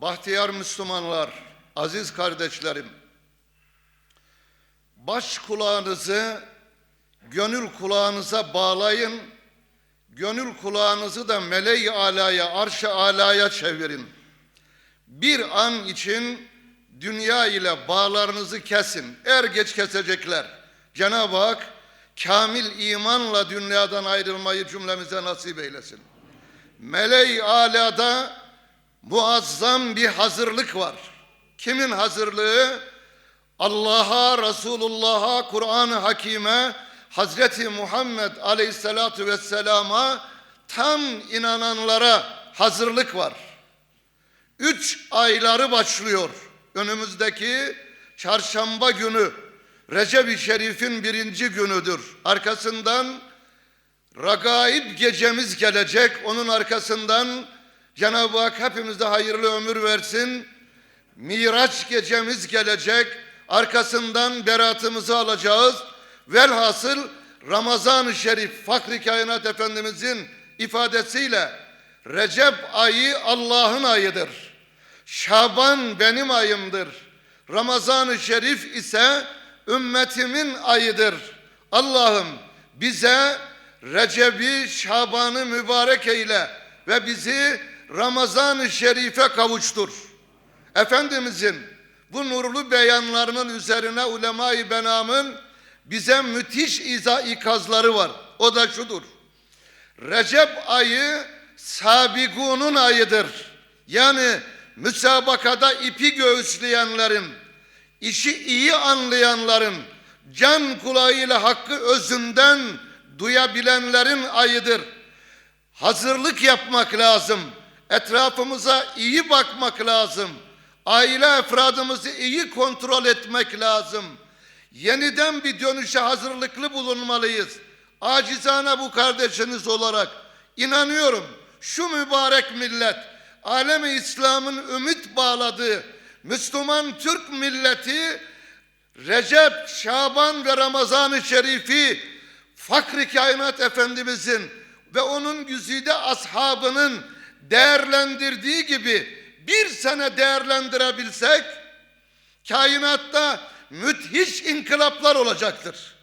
Bahtiyar Müslümanlar, aziz kardeşlerim, baş kulağınızı gönül kulağınıza bağlayın, gönül kulağınızı da meleği alaya, arş-ı alaya çevirin. Bir an için dünya ile bağlarınızı kesin. Er geç kesecekler. Cenab-ı Hak kamil imanla dünyadan ayrılmayı cümlemize nasip eylesin. Meleği alada muazzam bir hazırlık var. Kimin hazırlığı? Allah'a, Resulullah'a, Kur'an-ı Hakim'e, Hazreti Muhammed Aleyhisselatu Vesselam'a tam inananlara hazırlık var. Üç ayları başlıyor. Önümüzdeki çarşamba günü Recep-i Şerif'in birinci günüdür. Arkasından Ragaib gecemiz gelecek. Onun arkasından Cenab-ı Hak hepimize hayırlı ömür versin. Miraç gecemiz gelecek. Arkasından beratımızı alacağız. Velhasıl Ramazan-ı Şerif Fakri Kainat Efendimizin ifadesiyle Recep ayı Allah'ın ayıdır. Şaban benim ayımdır. Ramazan-ı Şerif ise ümmetimin ayıdır. Allah'ım bize Recep'i, Şaban'ı mübarek eyle ve bizi Ramazan-ı Şerif'e kavuştur. Efendimizin bu nurlu beyanlarının üzerine ulema-i benamın bize müthiş iza ikazları var. O da şudur. Recep ayı sabigunun ayıdır. Yani müsabakada ipi göğüsleyenlerin, işi iyi anlayanların, can kulağıyla hakkı özünden duyabilenlerin ayıdır. Hazırlık yapmak lazım. Etrafımıza iyi bakmak lazım. Aile efradımızı iyi kontrol etmek lazım. Yeniden bir dönüşe hazırlıklı bulunmalıyız. Acizane bu kardeşiniz olarak inanıyorum şu mübarek millet alemi İslam'ın ümit bağladığı Müslüman Türk milleti Recep, Şaban ve Ramazan-ı Şerif'i Fakri Kainat Efendimizin ve onun güzide ashabının değerlendirdiği gibi bir sene değerlendirebilsek kainatta müthiş inkılaplar olacaktır.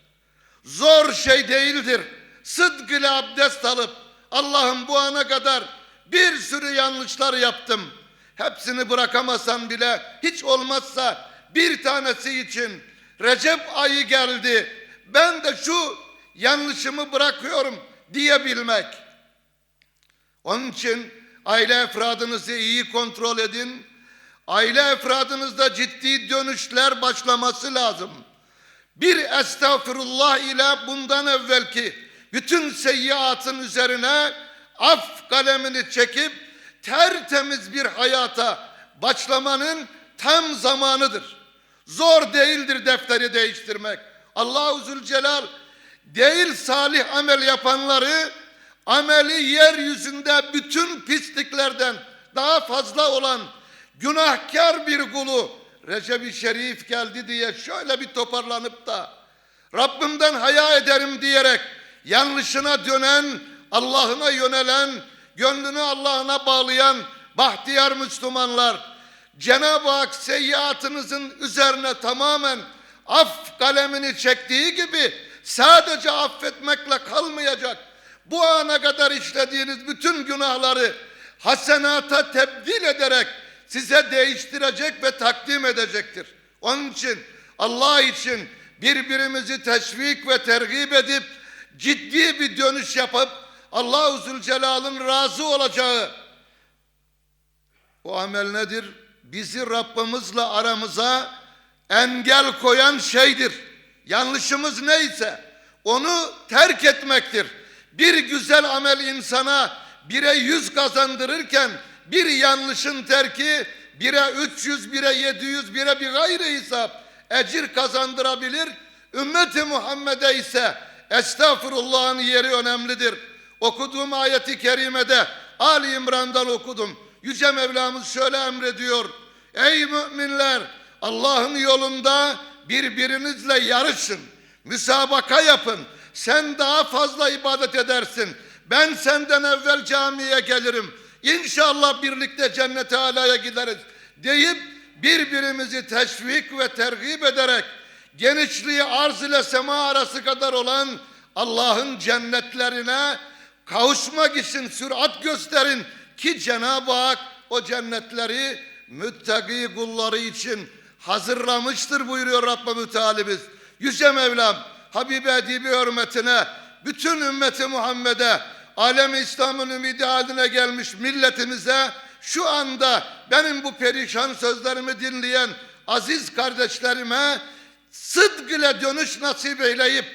Zor şey değildir. Sıdk ile abdest alıp Allah'ım bu ana kadar bir sürü yanlışlar yaptım. Hepsini bırakamasam bile hiç olmazsa bir tanesi için Recep ayı geldi. Ben de şu yanlışımı bırakıyorum diyebilmek. Onun için aile efradınızı iyi kontrol edin. Aile efradınızda ciddi dönüşler başlaması lazım. Bir estağfurullah ile bundan evvelki bütün seyyiatın üzerine af kalemini çekip tertemiz bir hayata başlamanın tam zamanıdır. Zor değildir defteri değiştirmek. Allahu Zülcelal değil salih amel yapanları ameli yeryüzünde bütün pisliklerden daha fazla olan günahkar bir kulu Recep-i Şerif geldi diye şöyle bir toparlanıp da Rabbimden haya ederim diyerek yanlışına dönen, Allah'ına yönelen, gönlünü Allah'ına bağlayan bahtiyar Müslümanlar Cenab-ı Hak seyyiatınızın üzerine tamamen af kalemini çektiği gibi sadece affetmekle kalmayacak. Bu ana kadar işlediğiniz bütün günahları hasenata tebdil ederek size değiştirecek ve takdim edecektir. Onun için Allah için birbirimizi teşvik ve tergip edip ciddi bir dönüş yapıp Allah-u Zülcelal'ın razı olacağı o amel nedir? Bizi Rabbimizle aramıza engel koyan şeydir. Yanlışımız neyse onu terk etmektir. Bir güzel amel insana bire yüz kazandırırken bir yanlışın terki bire 300, bire 700, bire bir gayri hesap ecir kazandırabilir. Ümmeti Muhammed'e ise estağfurullah'ın yeri önemlidir. Okuduğum ayeti kerimede Ali İmran'dan okudum. Yüce Mevlamız şöyle emrediyor. Ey müminler Allah'ın yolunda birbirinizle yarışın. Müsabaka yapın. Sen daha fazla ibadet edersin. Ben senden evvel camiye gelirim. İnşallah birlikte cennete alaya gideriz deyip birbirimizi teşvik ve tergip ederek genişliği arz ile sema arası kadar olan Allah'ın cennetlerine kavuşmak için sürat gösterin ki Cenab-ı Hak o cennetleri müttaki kulları için hazırlamıştır buyuruyor Rabbimiz Teala'miz. Yüce Mevlam Habibi Edibi hürmetine bütün ümmeti Muhammed'e alem İslam'ın ümidi haline gelmiş milletimize şu anda benim bu perişan sözlerimi dinleyen aziz kardeşlerime sıdk ile dönüş nasip eyleyip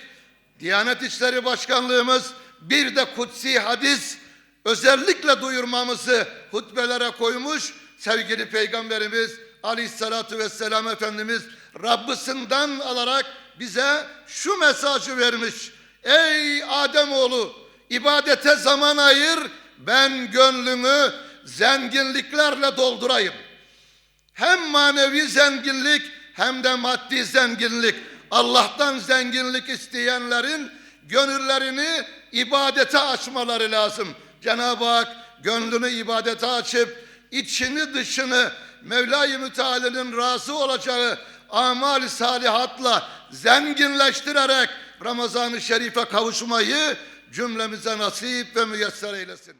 Diyanet İşleri Başkanlığımız bir de kutsi hadis özellikle duyurmamızı hutbelere koymuş sevgili Peygamberimiz Aleyhisselatü Vesselam Efendimiz Rabbisinden alarak bize şu mesajı vermiş. Ey Ademoğlu ibadete zaman ayır ben gönlünü zenginliklerle doldurayım. Hem manevi zenginlik hem de maddi zenginlik. Allah'tan zenginlik isteyenlerin gönüllerini ibadete açmaları lazım. Cenab-ı Hak gönlünü ibadete açıp içini dışını Mevla-i Müteala'nın razı olacağı amal salihatla zenginleştirerek Ramazan-ı Şerif'e kavuşmayı cümlemize nasip ve müyesser eylesin.